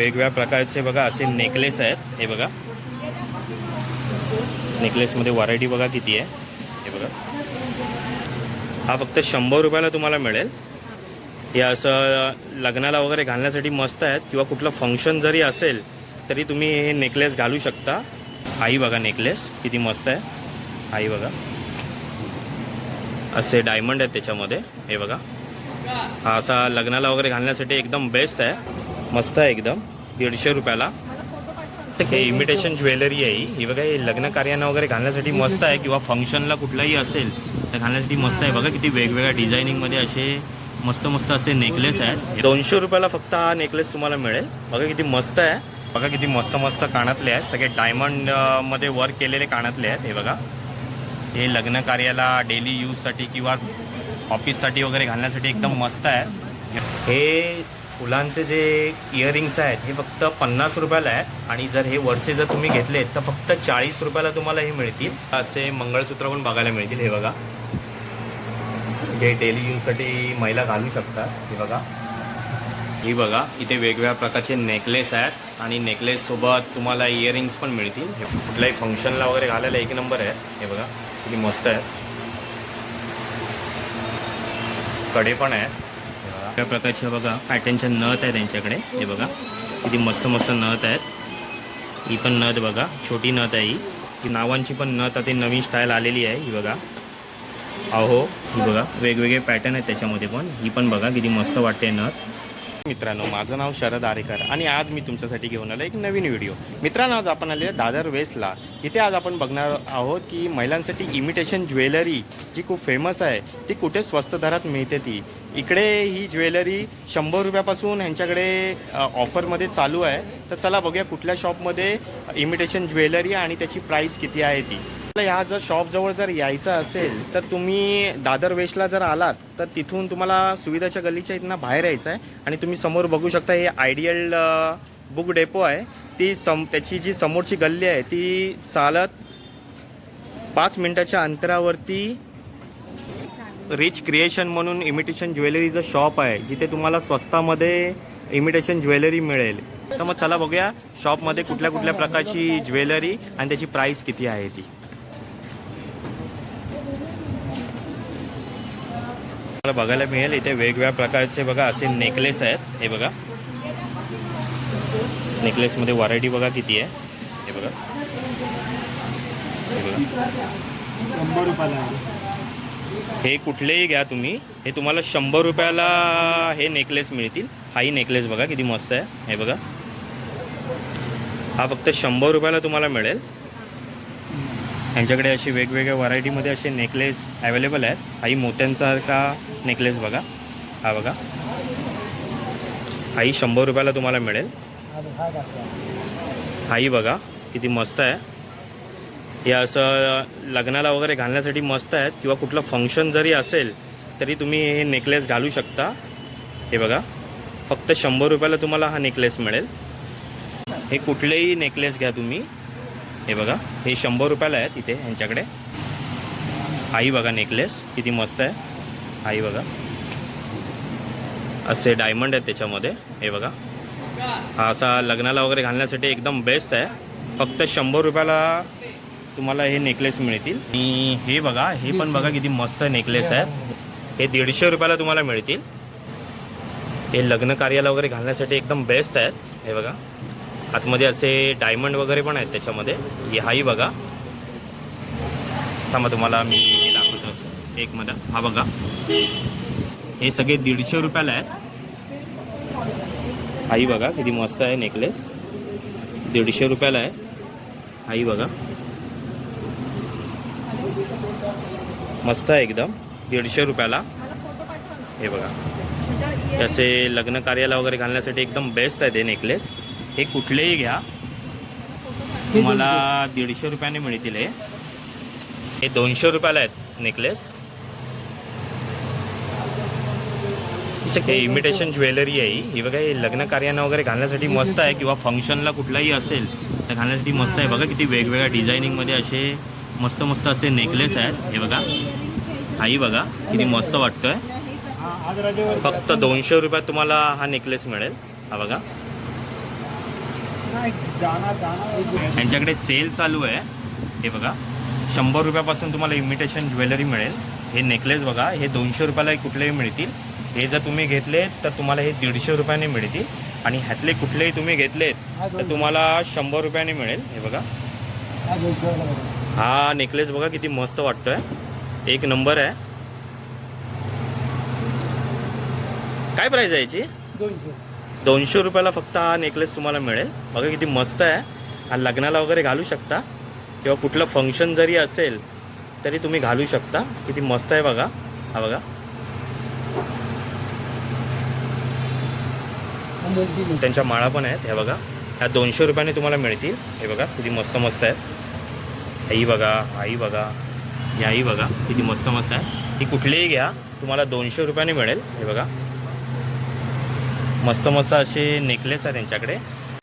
वेगवेगळ्या प्रकारचे बघा असे नेकलेस आहेत. हे बघा. नेकलेसमध्ये व्हरायटी बघा किती आहे. हे बघा. हा फक्त शंभर रुपयाला तुम्हाला मिळेल. हे असं लग्नाला वगैरे घालण्यासाठी मस्त आहेत किंवा कुठलं फंक्शन जरी असेल तरी तुम्ही हे नेकलेस घालू शकता. आई बघा नेकलेस किती मस्त आहे. आई बघा. असे डायमंड आहेत त्याच्यामध्ये. हे बघा. हा असा लग्नाला वगैरे घालण्यासाठी एकदम बेस्ट आहे. मस्त आहे एकदम. दीडशे रुपयाला. हे इमिटेशन ज्वेलरी आहे ही. बघा हे लग्न कार्यांना वगैरे घालण्यासाठी मस्त आहे किंवा फंक्शनला कुठलाही असेल तर घालण्यासाठी मस्त आहे. बघा किती वेगवेगळ्या डिझायनिंगमध्ये असे मस्त मस्त असे नेकलेस आहेत. दोनशे रुपयाला फक्त हा नेकलेस तुम्हाला मिळेल. बघा किती मस्त आहे. बघा किती मस्त मस्त कानातले आहेत. सगळे डायमंडमध्ये वर्क केलेले कानातले आहेत. हे बघा. हे लग्न कार्याला डेली यूजसाठी किंवा ऑफिससाठी वगैरे घालण्यासाठी एकदम मस्त आहे. हे फुलांचे जे इयरिंग्स आहेत हे फक्त पन्नास रुपयाला आहेत. आणि जर हे वरचे जर तुम्ही घेतले तर फक्त चाळीस रुपयाला तुम्हाला हे मिळतील. असे मंगळसूत्र पण बघायला मिळतील हे बघा. जे डेली यूजसाठी महिला घालू शकतात हे बघा. ही बघा इथे वेगवेगळ्या प्रकारचे नेकलेस आहेत. आणि नेकलेससोबत तुम्हाला इयरिंग्स पण मिळतील. हे कुठल्याही फंक्शनला वगैरे घालायला एक नंबर आहे. हे बघा किती मस्त आहे. कडे पण आहेत हे बघा. प्रकारचे बघा पॅटर्नच्या नथ आहे त्यांच्याकडे. हे बघा किती मस्त मस्त नथ आहेत. ही पण नथ बघा छोटी नथ आहे ही. ही नावांची पण नथ आता नवीन स्टाईल आलेली आहे ही बघा. अहो ही बघा वेगवेगळे पॅटर्न आहेत त्याच्यामध्ये पण. ही पण बघा किती मस्त वाटते नथ. मित्रांनो माझं नाव शरद आरेकर आणि आज मी तुमच्यासाठी घेऊन आलो एक नवीन व्हिडिओ. मित्रांनो आज आपण आले दादर वेस्टला. तिथे आज आपण बघणार आहोत की महिलांसाठी इमिटेशन ज्वेलरी जी खूप फेमस आहे ती कुठे स्वस्त दरात मिळते ती? इकडे ही ज्वेलरी शंभर रुपयापासून ह्यांच्याकडे ऑफरमध्ये चालू आहे. तर चला बघूया कुठल्या शॉपमध्ये इमिटेशन ज्वेलरी आणि त्याची प्राईस किती आहे ती. ह्या जर शॉपजवळ जर यायचं असेल तर तुम्ही दादर वेस्टला जर आलात तर तिथून तुम्हाला सुविधाच्या गल्लीच्या इथनं बाहेर यायचं आहे आणि तुम्ही समोर बघू शकता हे आयडियल बुक डेपो आहे. ती सम त्याची जी समोरची गल्ली आहे ती चालत पाच मिनटाच्या अंतरावरती रिच क्रिएशन म्हणून इमिटेशन ज्वेलरीचं शॉप आहे जिथे तुम्हाला स्वस्तामध्ये इमिटेशन ज्वेलरी मिळेल. तर मग चला बघूया शॉपमध्ये कुठल्या कुठल्या प्रकारची ज्वेलरी आणि त्याची प्राईस किती आहे ती. मला बघायला मिळेल. इथे वेगवेगळ्या प्रकारचे बघा असे नेकलेस आहेत. हे बघा. नेकलेसमध्ये व्हरायटी बघा किती आहे. हे बघा. हे बघा. शंभर रुपयाला आहे. हे कुठलेही घ्या तुम्ही. हे तुम्हाला शंभर रुपयाला हे नेकलेस मिळतील. हाही नेकलेस बघा किती मस्त आहे. हे बघा. हा फक्त शंभर रुपयाला तुम्हाला मिळेल. यांच्याकडे अशी वेगवेगळ्या व्हरायटीमध्ये असे नेकलेस अवेलेबल आहेत. हाही मोत्यांसारखा नेकलेस बघा. हा बघा. हाही शंभर रुपयाला तुम्हाला मिळेल. हा हाही बघा किती मस्त आहे. हे असं लग्नाला वगैरे घालण्यासाठी मस्त आहेत किंवा कुठलं फंक्शन जरी असेल तरी तुम्ही हे नेकलेस घालू शकता. हे बघा. फक्त शंभर रुपयाला तुम्हाला हा नेकलेस मिळेल. हे कुठलेही नेकलेस घ्या तुम्ही. हे बघा हे शंभर रुपयाला आहेत इथे यांच्याकडे. आई बघा नेकलेस किती मस्त आहे. आई बघा. असे डायमंड आहेत त्याच्यामध्ये. हे बघा. हा असा लग्नाला वगैरे घालण्यासाठी एकदम बेस्ट आहे. फक्त शंभर रुपयाला तुम्हाला हे नेकलेस मिळतील. आणि हे बघा हे पण बघा किती मस्त नेकलेस आहेत हे दीडशे रुपयाला तुम्हाला मिळतील. हे लग्न कार्याला वगैरे घालण्यासाठी एकदम बेस्ट आहेत. हे बघा. आतमध्ये असे डायमंड वगैरे पण आहेत त्याच्यामध्ये. हाही बघा. थांबा तुम्हाला मी हे दाखवतो असं. एक मध्ये हा बघा. हे सगळे दीडशे रुपयाला आहेत. हाही बघा किती मस्त आहे नेकलेस दीडशे रुपयाला आहे. हाही बघा. मस्त आहे एकदम. दीडशे रुपयाला. हे बघा. तसे लग्न कार्याला वगैरे घालण्यासाठी एकदम बेस्ट आहे ते नेकलेस हे कुठलेही घ्या. तुम्हाला दीडशे रुपयाने मिळतील हे. हे दोनशे रुपयाला आहेत नेकलेस हे इमिटेशन ज्वेलरी आहे ही. बघा हे लग्न कार्यांना वगैरे घालण्यासाठी मस्त आहे किंवा फंक्शनला कुठलाही असेल तर घालण्यासाठी मस्त आहे. बघा किती वेगवेगळ्या डिझायनिंगमध्ये असे मस्त मस्त असे नेकलेस आहेत. हे बघा. आई बघा किती मस्त वाटतोय. फक्त दोनशे रुपयात तुम्हाला हा नेकलेस मिळेल. हा बघा. यांच्याकडे सेल चालू आहे. हे बघा. शंभर रुपयापासून तुम्हाला इमिटेशन ज्वेलरी मिळेल. हे नेकलेस बघा. हे दोनशे रुपयाला कुठलेही मिळतील. हे जर तुम्ही घेतले तर तुम्हाला हे दीडशे रुपयाने मिळतील. आणि ह्यातले कुठलेही तुम्ही घेतलेत तर तुम्हाला शंभर रुपयाने मिळेल. हे बघा. हा नेकलेस बघा किती मस्त वाटतोय. एक नंबर आहे. काय प्राईज आहे याची? दोनशे. दोनशे रुपयाला फक्त हा नेकलेस तुम्हाला मिळेल. बघा किती मस्त आहे. आणि लग्नाला वगैरे घालू शकता. किंवा कुठलं फंक्शन जरी असेल तरी तुम्ही घालू शकता. किती मस्त आहे बघा. हा बघा. त्यांच्या माळा पण आहेत. हे बघा. ह्या दोनशे रुपयाने तुम्हाला मिळतील. हे बघा किती मस्त मस्त आहेत. आई बघा आई बघा याही बघा किती मस्त मस्त आहे. ही कुठलीही घ्या. तुम्हाला दोनशे रुपयाने मिळेल. हे बघा. मस्त मस्त असे नेकलेस आहे त्यांच्याकडे.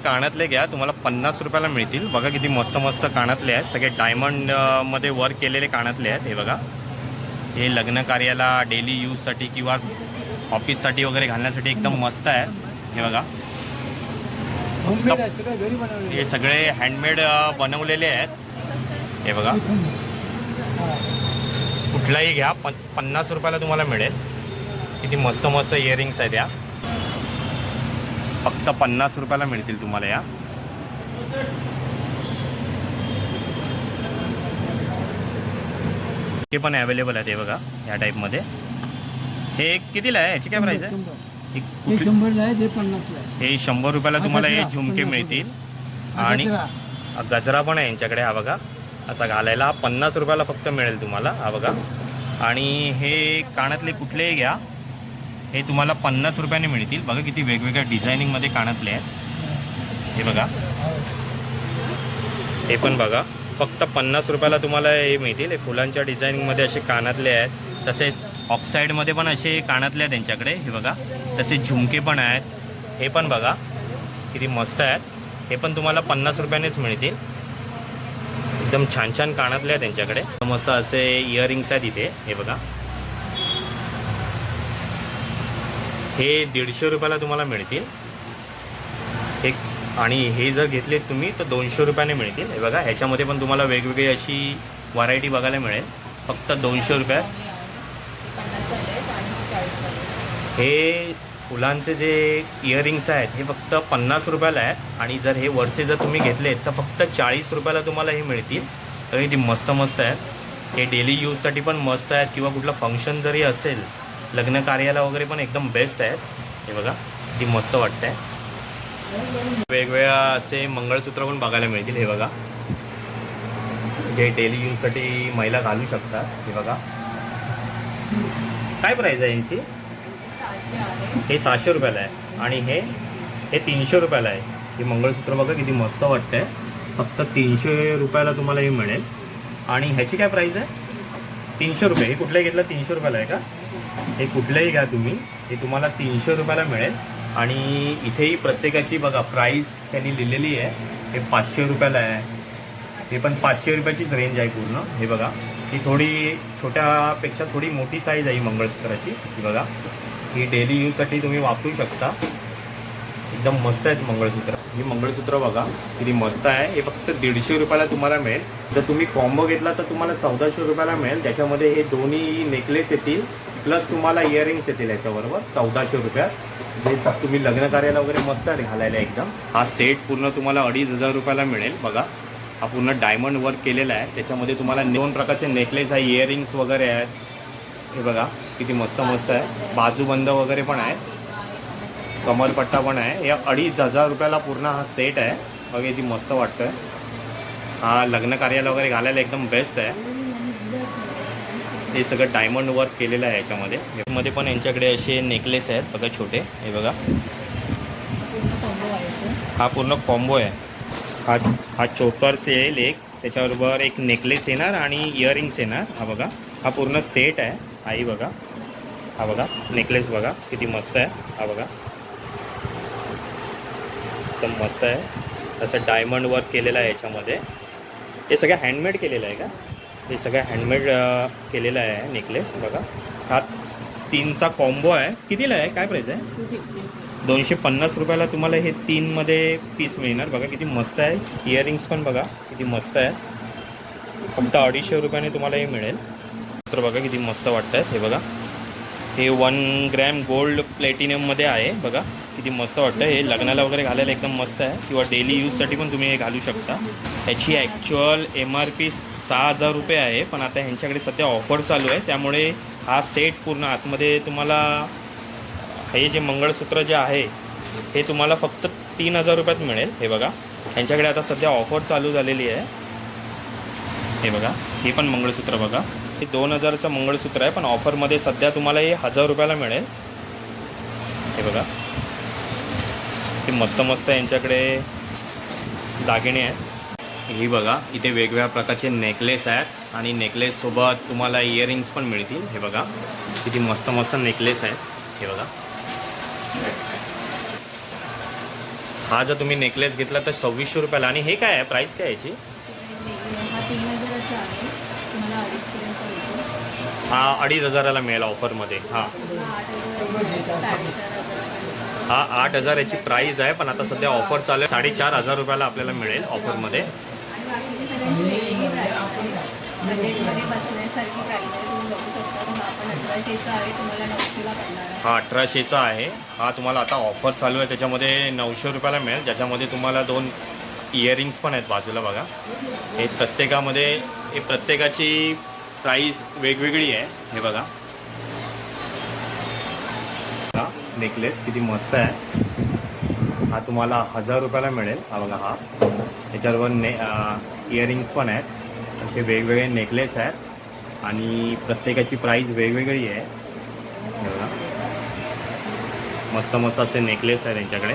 कानातले घ्या तुम्हाला पन्नास रुपयाला मिळतील. बघा किती मस्त मस्त कानातले आहेत. सगळे डायमंडमध्ये वर्क केलेले कानातले आहेत. हे बघा. हे लग्न कार्याला डेली यूजसाठी किंवा ऑफिससाठी वगैरे घालण्यासाठी एकदम मस्त आहे हे बघा. हे सगळे हँडमेड बनवलेले आहेत. हे बघा. कुठलाही घ्या. पन पन्नास रुपयाला तुम्हाला मिळेल. किती मस्त मस्त इयरिंग्स आहेत या. फक्त पन्नास रुपयाला मिळतील तुम्हाला या. हे पण अवेलेबल आहेत हे बघा या टाईपमध्ये हे कितीला आहे? याची काय प्राईस आहे. ही ते शंभर रुपयाला तुम्हाला हे झुमके मिळतील. आणि. गजरा पण आहे यांच्याकडे हा बघा. असा घालायला हा पन्नास रुपयाला फक्त मिळेल तुम्हाला हा बघा. आणि हे कानातले कुठलेही घ्या. हे तुम्हाला पन्नास रुपयाने मिळतील. बघा किती वेगवेगळ्या डिझायनिंगमध्ये कानातले आहेत. हे बघा. हे पण बघा. फक्त पन्नास रुपयाला तुम्हाला हे मिळतील. हे फुलांच्या डिझायनिंगमध्ये असे कानातले आहेत. तसेच ऑक्साईडमध्ये पण असे कानातले आहेत त्यांच्याकडे. हे बघा. तसेच झुमके पण आहेत. हे पण बघा. किती मस्त आहेत. हे पण तुम्हाला पन्नास रुपयानेच मिळतील. एकदम छान छान कानातले आहेत त्यांच्याकडे. मस्त असे इयरिंग्स आहेत इथे. हे बघा. हे दीडशे रुपयाला तुम्हाला मिळतील. हे आणि हे जर घेतलेत तुम्ही तर दोनशे रुपयाने मिळतील. हे बघा ह्याच्यामध्ये पण तुम्हाला वेगवेगळी अशी व्हरायटी बघायला मिळेल. फक्त दोनशे रुपयात. हे फुलांचे जे इयरिंग्स आहेत हे फक्त पन्नास रुपयाला आहेत. आणि जर हे वरचे जर तुम्ही घेतलेत तर फक्त चाळीस रुपयाला तुम्हाला हे मिळतील. तर ती मस्त मस्त आहेत. हे डेली यूजसाठी पण मस्त आहेत. किंवा कुठलं फंक्शन जरी असेल लग्न कार्याला वगैरे पण एकदम बेस्ट आहेत. हे बघा ती मस्त वाटतंय. वेगवेगळ्या असे मंगळसूत्र पण बघायला मिळतील हे बघा. जे डेली यूजसाठी महिला घालू शकतात हे बघा. काय प्राईज आहे यांची? हे सहाशे रुपयाला आहे. आणि हे हे तीनशे रुपयाला आहे. हे मंगळसूत्र बघा किती मस्त वाटतंय. फक्त तीनशे रुपयाला तुम्हाला हे मिळेल. आणि ह्याची काय प्राईज आहे? तीनशे रुपये. हे कुठल्या घेतलं? तीनशे रुपयाला आहे का? हे कुठलंही घ्या तुम्ही. हे तुम्हाला तीनशे रुपयाला मिळेल. आणि इथेही प्रत्येकाची बघा प्राईस त्यांनी लिहिलेली आहे. हे पाचशे रुपयाला आहे. हे पण पाचशे रुपयाचीच रेंज आहे पूर्ण. हे बघा. ही थोडी छोट्यापेक्षा थोडी मोठी साईज आहे ही मंगळसूत्राची. ही बघा. ही डेली यूजसाठी तुम्ही वापरू शकता. एकदम मस्त आहेत मंगळसूत्र. ही मंगळसूत्र बघा. किती मस्त आहे. हे फक्त दीडशे रुपयाला तुम्हाला मिळेल. जर तुम्ही कॉम्बो घेतला तर तुम्हाला चौदाशे रुपयाला मिळेल. त्याच्यामध्ये हे दोन्ही नेकलेस येतील. प्लस तुम्हाला इयरिंग्स येतील याच्याबरोबर चौदाशे रुपयात जे तुम्ही लग्न कार्याला वगैरे मस्त घालायला एकदम. हा सेट पूर्ण तुम्हाला अडीच हजार रुपयाला मिळेल बघा. हा पूर्ण डायमंड वर्क केलेला आहे. त्याच्यामध्ये तुम्हाला दोन प्रकारचे नेकलेस आहे इयरिंग्स वगैरे आहेत. हे बघा किती मस्त मस्त आहे बाजूबंद वगैरे पण आहे कमरपट्टा पण आहे. या अडीच हजार रुपयाला पूर्ण हा सेट आहे. बघा किती मस्त वाटतोय. हा लग्न कार्याला वगैरे घालायला एकदम बेस्ट आहे. हे सगळं डायमंड वर्क केलेलं आहे याच्यामध्ये. यामध्ये पण यांच्याकडे असे नेकलेस आहेत. बघा छोटे. हे बघा. हा पूर्ण कॉम्बो आहे. हा हा चोकर्स येईल एक. त्याच्याबरोबर एक नेकलेस येणार आणि इयरिंग्स येणार. हा बघा. हा पूर्ण सेट आहे. हाही बघा. हा बघा. नेकलेस बघा. किती मस्त आहे. हा बघा. एकदम मस्त आहे. असं डायमंड वर्क केलेलं आहे याच्यामध्ये. हे सगळं हँडमेड केलेलं आहे का? हे सगळं हँडमेड केलेलं आहे नेकलेस बघा. हा तीनचा कॉम्बो आहे. कितीला आहे? काय प्राईस आहे? दोनशे पन्नास रुपयाला तुम्हाला हे तीनमध्ये पीस मिळणार. बघा किती मस्त आहे. इयरिंग्स पण बघा किती मस्त आहे. फक्त अडीचशे रुपयाने तुम्हाला हे मिळेल. तर बघा किती मस्त वाटत आहेत हे बघा. हे वन ग्रॅम गोल्ड प्लॅटिनियममध्ये आहे. बघा किती मस्त वाटतं हे लग्नाला वगैरे घालायला एकदम मस्त आहे. किंवा डेली यूजसाठी पण तुम्ही हे घालू शकता. ह्याची ॲक्च्युअल एम आर पी सहा हजार रुपये आहे पण आता ह्यांच्याकडे सध्या ऑफर चालू आहे. त्यामुळे हा सेट पूर्ण आतमध्ये तुम्हाला हे जे मंगळसूत्र जे आहे हे तुम्हाला फक्त तीन हजार रुपयात मिळेल. हे बघा ह्यांच्याकडे आता सध्या ऑफर चालू झालेली आहे. हे बघा हे पण मंगळसूत्र बघा. हे दोन हजारचं मंगळसूत्र आहे पण ऑफरमध्ये सध्या तुम्हाला हे हजार रुपयाला मिळेल. हे बघा. हे मस्त मस्त यांच्याकडे दागिने आहेत. ही बघा इथे वेगवेगळ्या प्रकारचे नेकलेस आहेत आणि नेकलेससोबत तुम्हाला इयरिंग्स पण मिळतील. हे बघा किती मस्त मस्त नेकलेस आहेत. हे बघा. हा जर तुम्ही नेकलेस घेतला तर सव्वीसशे रुपयाला. आणि हे काय आहे? प्राईस काय याची? हा अडीच हजाराला मिळेल ऑफरमध्ये हां. हा आठ हजार हा याची प्राईज आहे पण आता सध्या ऑफर चालू आहे. साडेचार हजार रुपयाला आपल्याला मिळेल ऑफरमध्ये सगळ्यांची बजेटमध्ये बसण्यासारखी आहे तुम्ही बघू शकता हा अठराशेचा आहे. तुम्हाला नऊशेला पडणार आहे हा अठराशेचा आहे हा तुम्हाला आता ऑफर चालू आहे. त्याच्यामध्ये नऊशे रुपयाला मिळेल. ज्याच्यामध्ये तुम्हाला दोन इयरिंग्स पण आहेत बाजूला बघा. हे प्रत्येकामध्ये हे प्रत्येकाची प्राईस वेगवेगळी आहे. हे बघा. हा नेकलेस किती मस्त आहे. हा तुम्हाला हजार रुपयाला मिळेल. हा बघा हा. त्याच्याबरोबर ने इयरिंग्स पण आहेत. असे वेगवेगळे नेकलेस आहेत. आणि प्रत्येकाची प्राईस वेगवेगळी आहे. बघा. मस्त मस्त असे नेकलेस आहे त्यांच्याकडे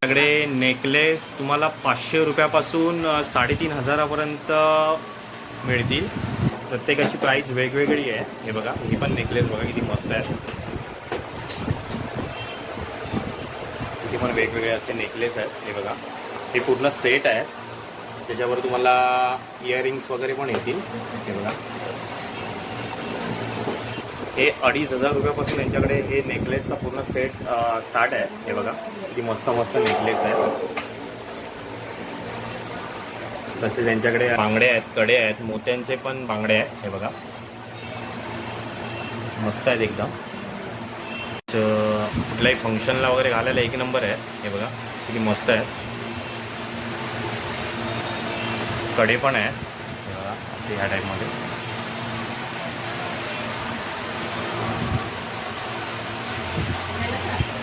त्याकडे नेकलेस तुम्हाला पाचशे रुपयापासून साडेतीन हजारापर्यंत मिळतील. प्रत्येकाची प्राईस वेगवेगळी आहे. हे बघा. ही पण नेकलेस बघा किती मस्त आहे याच्यावरती पण वेगवेगळे असे नेकलेस आहेत हे बघा. हे पूर्ण सेट आहे. त्याच्यावर तुम्हाला इयरिंग्स वगैरे पण येतील. हे बघा. हे अडीच हजार रुपयापासून यांच्याकडे हे नेकलेसचा पूर्ण सेट स्टार्ट आहे. हे बघा. किती मस्त मस्त नेकलेस आहे. तसेच यांच्याकडे बांगडे आहेत कडे आहेत मोत्यांचे पण बांगडे आहेत. हे बघा. मस्त आहेत एकदम. कुठल्याही फंक्शनला वगैरे घालायला एक नंबर आहे. हे बघा किती मस्त आहे. कडे पण आहे. हे बघा असे ह्या टाईपमध्ये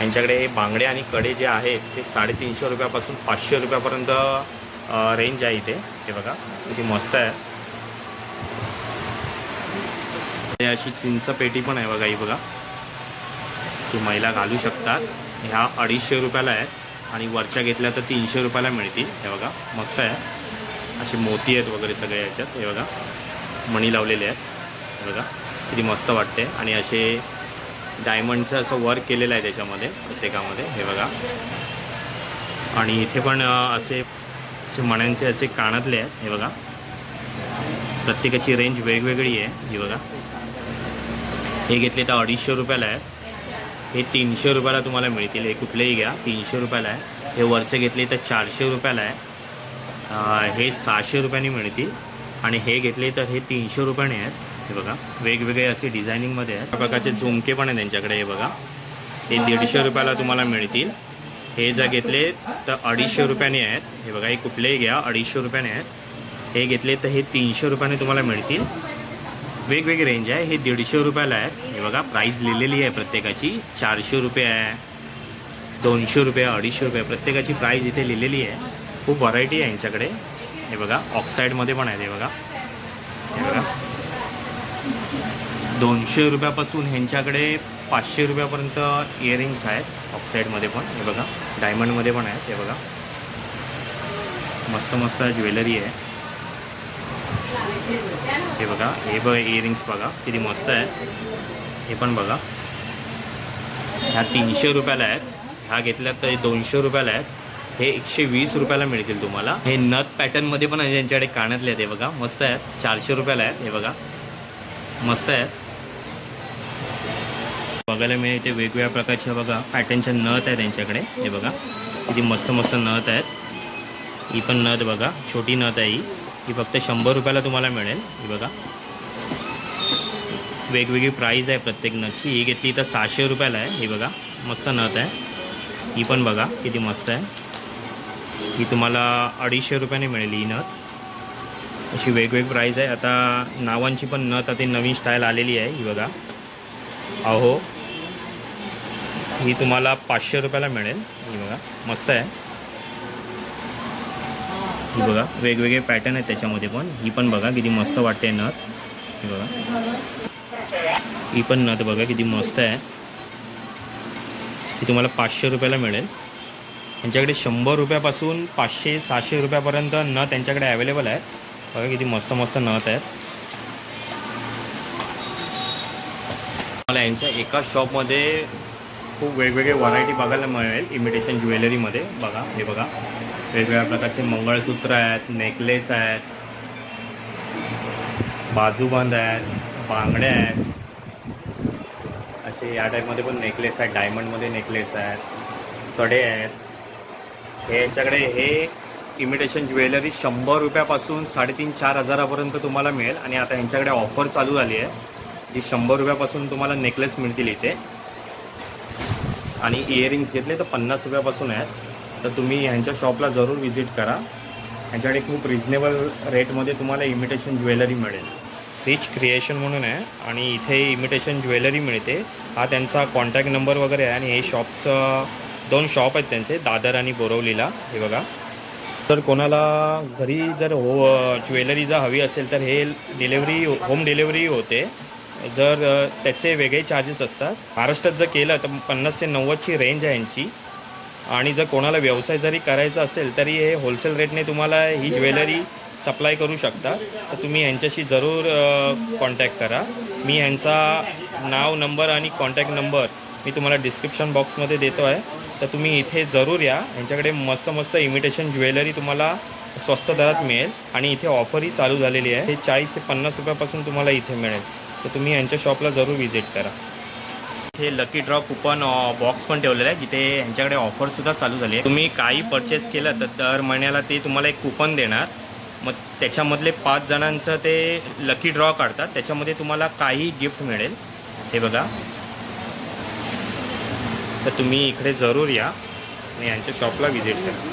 यांच्याकडे हे बांगडे आणि कडे जे आहेत ते साडेतीनशे रुपयापासून पाचशे रुपयापर्यंत रेंज आहे इथे. हे बघा किती मस्त आहे. अशी चिंच पेटी पण आहे बघा ही बघा. ती महिला घालू शकतात ह्या अडीचशे रुपयाला आहेत आणि वरच्या घेतल्या तर तीनशे रुपयाला मिळतील. हे बघा मस्त आहे. असे मोती आहेत वगैरे सगळे याच्यात. हे बघा मणी लावलेले आहेत. हे बघा किती मस्त वाटते आणि असे डायमंडचं असं वर्क केलेलं आहे त्याच्यामध्ये प्रत्येकामध्ये. हे बघा. आणि इथे पण असे असे मण्यांचे असे कानातले आहेत. हे बघा. प्रत्येकाची रेंज वेगवेगळी आहे. ही बघा. हे घेतले तर अडीचशे रुपयाला आहे हे तीनशे रुपयाला तुम्हाला मिळतील. हे कुठलेही घ्या. तीनशे रुपयाला आहे. हे वरचे घेतले तर चारशे रुपयाला आहे. हे सहाशे रुपयानी मिळतील. आणि हे घेतले तर हे तीनशे रुपयाने आहेत. हे बघा. वेगवेगळे असे डिझायनिंगमध्ये आहेत. प्रकारचे झुमके पण आहेत त्यांच्याकडे. हे बघा. हे दीडशे रुपयाला तुम्हाला मिळतील. हे जर घेतले तर अडीचशे रुपयाने आहेत. हे बघा. हे कुठलेही घ्या. अडीचशे रुपयाने आहेत. हे घेतले तर हे तीनशे रुपयाने तुम्हाला मिळतील. वेगवेगळी रेंज आहे. हे दीडशे रुपयाला आहे. हे बघा प्राईस लिहिलेली आहे प्रत्येकाची. चारशे रुपये आहे. दोनशे रुपये अडीचशे रुपये प्रत्येकाची प्राईस इथे लिहिलेली आहे. खूप व्हरायटी आहे यांच्याकडे. हे बघा ऑक्साईडमध्ये पण आहे हे बघा. हे बघा. दोनशे रुपयापासून ह्यांच्याकडे पाचशे रुपयापर्यंत इयरिंग्स आहेत. ऑक्साईडमध्ये पण. हे बघा डायमंडमध्ये पण आहेत. हे बघा. मस्त मस्त ज्वेलरी आहे. हे बघा हे बघा इयरिंग्स बघा किती मस्त आहे. हे पण बघा. ह्या तीनशे रुपयाला आहेत. ह्या घेतल्यात तर दोनशे रुपयाला आहेत. हे एकशे वीस रुपयाला मिळतील तुम्हाला. हे नथ पॅटर्नमध्ये पण आहे ज्यांच्याकडे कानातले आहेत हे बघा. मस्त आहेत. चारशे रुपयाला आहेत हे बघा. मस्त आहेत. बघायला मिळते वेगवेगळ्या प्रकारच्या बघा पॅटर्नच्या नथ आहे त्यांच्याकडे. हे बघा. किती मस्त मस्त नथ आहेत. ही पण नथ बघा. छोटी नथ आहे ही. ही फक्त शंभर रुपयाला तुम्हाला मिळेल. ही बघा. वेगवेगळी प्राईज आहे प्रत्येक नथची ही घेतली तर सहाशे रुपयाला आहे. ही बघा. मस्त नथ आहे. ही पण बघा किती मस्त आहे. ही तुम्हाला अडीचशे रुपयाने मिळेल ही नथ. अशी वेगवेगळी प्राईज आहे. आता नावांची पण नथ आता नवीन स्टाईल आलेली आहे. ही बघा. अहो. ही तुम्हाला पाचशे रुपयाला मिळेल. ही बघा. मस्त आहे. ही बघा वेगवेगळे पॅटर्न आहेत त्याच्यामध्ये पण. ही पण बघा किती मस्त वाटते नथ. ही बघा. ही पण नथ बघा किती मस्त आहे. ही तुम्हाला पाचशे रुपयाला मिळेल. त्यांच्याकडे शंभर रुपयापासून पाचशे सहाशे रुपयापर्यंत नथ त्यांच्याकडे अवेलेबल आहेत. बघा किती मस्त मस्त नथ आहेत. मला यांच्या एका शॉपमध्ये खूप वेगवेगळे व्हरायटी बघायला मिळेल. इमिटेशन ज्वेलरीमध्ये बघा हे बघा. वेगवेगळ्या प्रकारचे मंगळसूत्र आहेत नेकलेस आहेत बाजूबंद आहेत बांगड्या आहेत. असे या टाईपमध्ये पण नेकलेस आहेत डायमंडमध्ये नेकलेस आहेत कडे आहेत. हे यांच्याकडे हे इमिटेशन ज्वेलरी शंभर रुपयापासून साडेतीन चार हजारापर्यंत तुम्हाला मिळेल. आणि आता यांच्याकडे ऑफर चालू झाली आहे जी शंभर रुपयापासून तुम्हाला नेकलेस मिळतील इथे. आणि इयरिंग्स घेतले तर पन्नास रुपयापासून आहेत. तर तुम्ही ह्यांच्या शॉपला जरूर व्हिजिट करा. ह्यांच्याकडे खूप रिजनेबल रेटमध्ये तुम्हाला इमिटेशन ज्वेलरी मिळेल. रिच क्रिएशन म्हणून आहे आणि इथे इमिटेशन ज्वेलरी मिळते. हा त्यांचा कॉन्टॅक्ट नंबर वगैरे आहे आणि हे शॉपचं दोन शॉप आहेत त्यांचे दादर आणि बोरवलीला. हे बघा. तर कोणाला घरी जर हो ज्वेलरी जर हवी असेल तर हे डिलेवरी होम डिलेवरी होते. जर त्याचे वेगळे चार्जेस असतात. महाराष्ट्रात जर केलं तर पन्नास ते नव्वदची रेंज आहे यांची. आणि जर कोणाला व्यवसाय जरी करायचा असेल तरी हे होलसेल रेटने तुम्हाला ही ज्वेलरी सप्लाय करू शकता. तर तुम्ही यांच्याशी जरूर कॉन्टॅक्ट करा. मी यांचा नाव नंबर आणि कॉन्टॅक्ट नंबर मी तुम्हाला डिस्क्रिप्शन बॉक्समध्ये देतो आहे. तर तुम्ही इथे जरूर या. यांच्याकडे मस्त मस्त इमिटेशन ज्वेलरी तुम्हाला स्वस्त दरात मिळेल आणि इथे ऑफरही चालू झालेली आहे. हे चाळीस ते पन्नास रुपयापासून तुम्हाला इथे मिळेल. तर तुम्ही यांच्या शॉपला जरूर व्हिजिट करा. इथे लकी ड्रॉ कुपन बॉक्स पण ठेवलेला आहे. जिथे यांच्याकडे ऑफरसुद्धा चालू झाली आहे. तुम्ही काही परचेस केलं तर दर महिन्याला ते तुम्हाला एक कुपन देणार. मग त्याच्यामधले पाच जणांचं ते लकी ड्रॉ काढतात. त्याच्यामध्ये तुम्हाला काही गिफ्ट मिळेल. हे बघा. तर तुम्ही इकडे जरूर या. आणि यांच्या शॉपला व्हिजिट करा